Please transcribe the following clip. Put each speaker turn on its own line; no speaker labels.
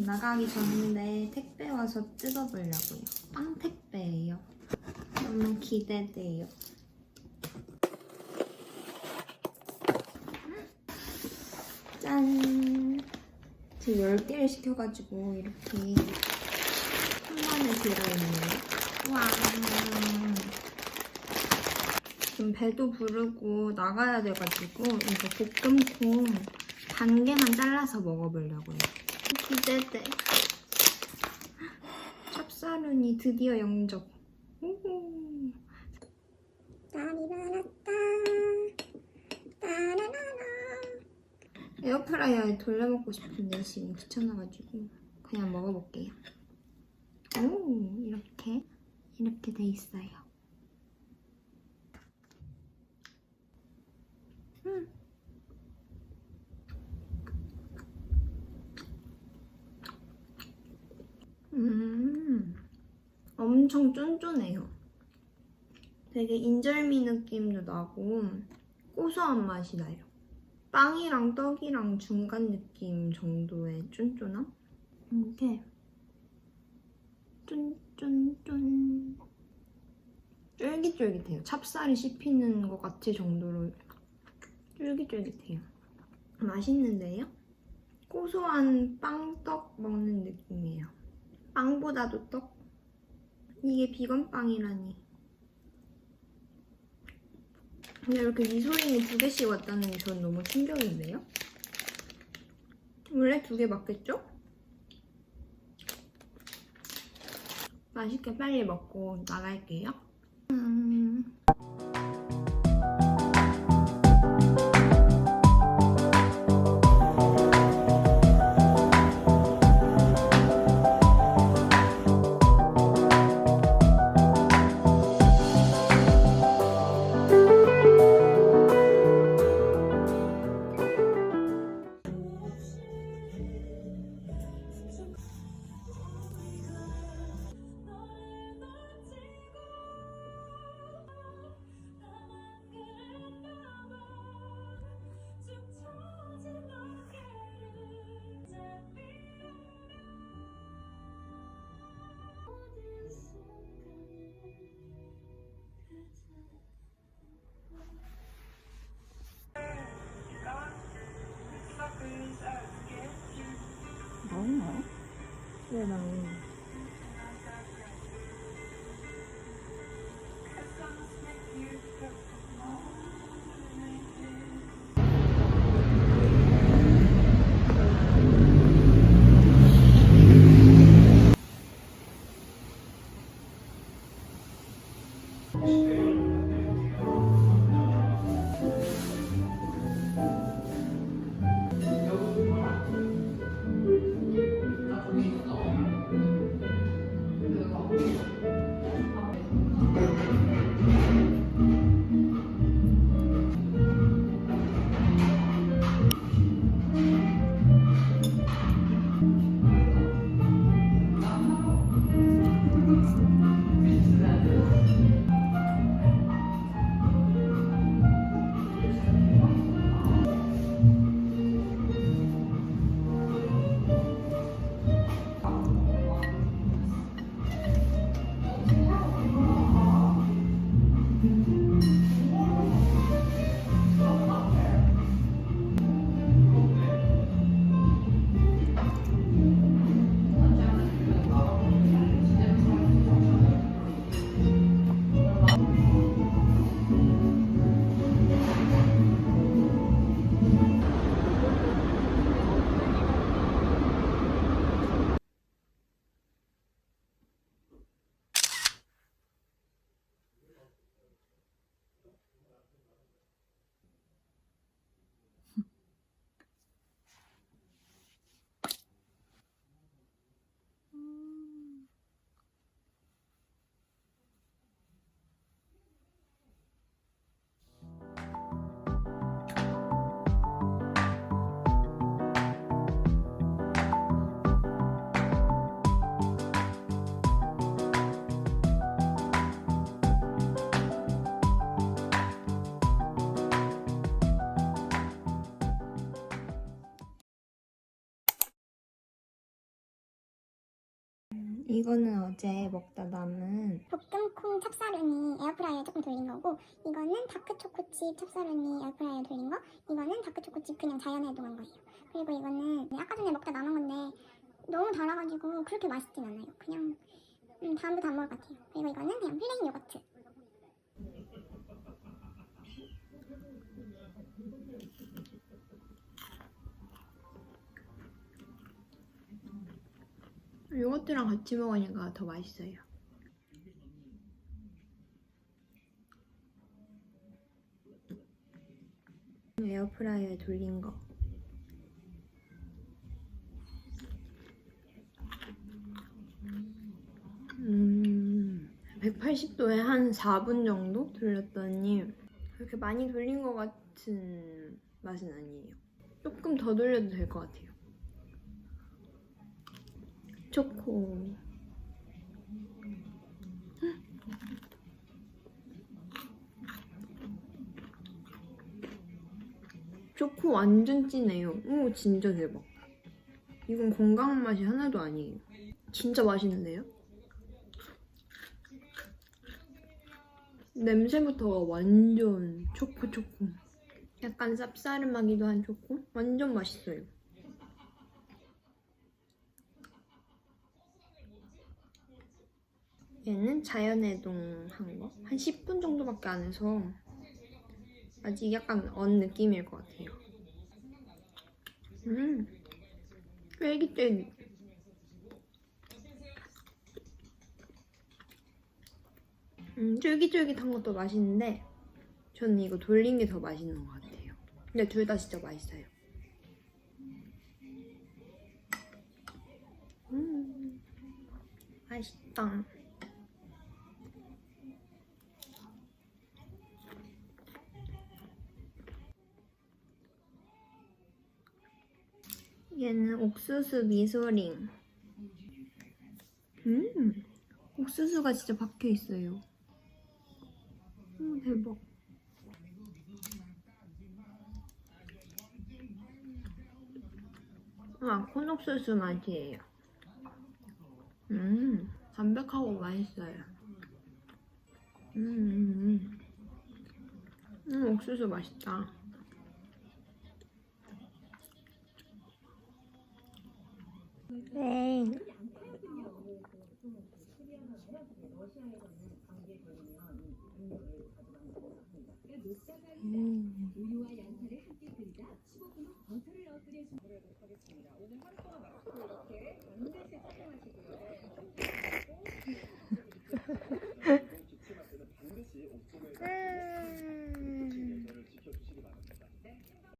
나가기 전인데 택배 와서 뜯어보려고요. 빵 택배예요. 너무 기대돼요. 짠! 제가 10개를 시켜가지고 이렇게 한 번에 들어있네요. 와! 지금 배도 부르고 나가야 돼가지고 이거 볶음콩 반 개만 잘라서 먹어보려고요. 기대돼. 찹쌀은이 드디어 영접. 따리라라따. 따라라라. 에어프라이어에 돌려 먹고 싶은데 지금 귀찮아가지고 그냥 먹어볼게요. 오 이렇게 이렇게 돼 있어요. 음. 음, 엄청 쫀쫀해요. 되게 인절미 느낌도 나고 고소한 맛이 나요. 빵이랑 떡이랑 중간 느낌 정도의 쫀쫀함? 이게 쫀쫀쫀 쫄깃쫄깃해요. 찹쌀이 씹히는 것 같을 정도로 쫄깃쫄깃해요. 맛있는데요? 고소한 빵떡 먹는 느낌이에요. 빵보다도 떡? 이게 비건 빵이라니. 근데 이렇게 미소링이 두 개씩 왔다는 게 전 너무 충격인데요? 원래 두 개 맞겠죠? 맛있게 빨리 먹고 나갈게요. 음. 네, 나 이거는 어제 먹다 남은
볶음콩 찹쌀우니 에어프라이어에 조금 돌린 거고 이거는 다크초코칩 찹쌀우니 에어프라이어에 돌린 거. 이거는 다크초코칩 그냥 자연에 해동한 거예요. 그리고 이거는 아까 전에 먹다 남은 건데 너무 달아가지고 그렇게 맛있진 않아요. 그냥 음, 다음부터 안 먹을 것 같아요. 그리고 이거는 그냥 플레인 요거트
요거트랑 같이 먹으니까 더 맛있어요. 에어프라이어에 돌린 거. 음, 180도에 한 4분 정도 돌렸더니 그렇게 많이 돌린 것 같은 맛은 아니에요. 조금 더 돌려도 될 것 같아요. 초코. 초코 완전 진해요. 오, 진짜 대박. 이건 건강한 맛이 하나도 아니에요. 진짜 맛있는데요? 냄새부터가 완전 초코 초코. 약간 쌉싸름하기도 한 초코? 완전 맛있어요. 얘는 자연해동 한 거. 한 10분 정도밖에 안 해서 아직 약간 언 느낌일 것 같아요. 음, 쫄깃쫄깃. 음, 쫄깃쫄깃한 것도 맛있는데 저는 이거 돌린 게 더 맛있는 것 같아요. 근데 둘 다 진짜 맛있어요. 음, 맛있다. 얘는 옥수수 미소링. 음, 옥수수가 진짜 박혀 있어요. 오, 대박. 아, 콘옥수수 맛이에요. 음, 담백하고 맛있어요. 음, 음, 음. 음, 옥수수 맛있다. 네. 음. 음.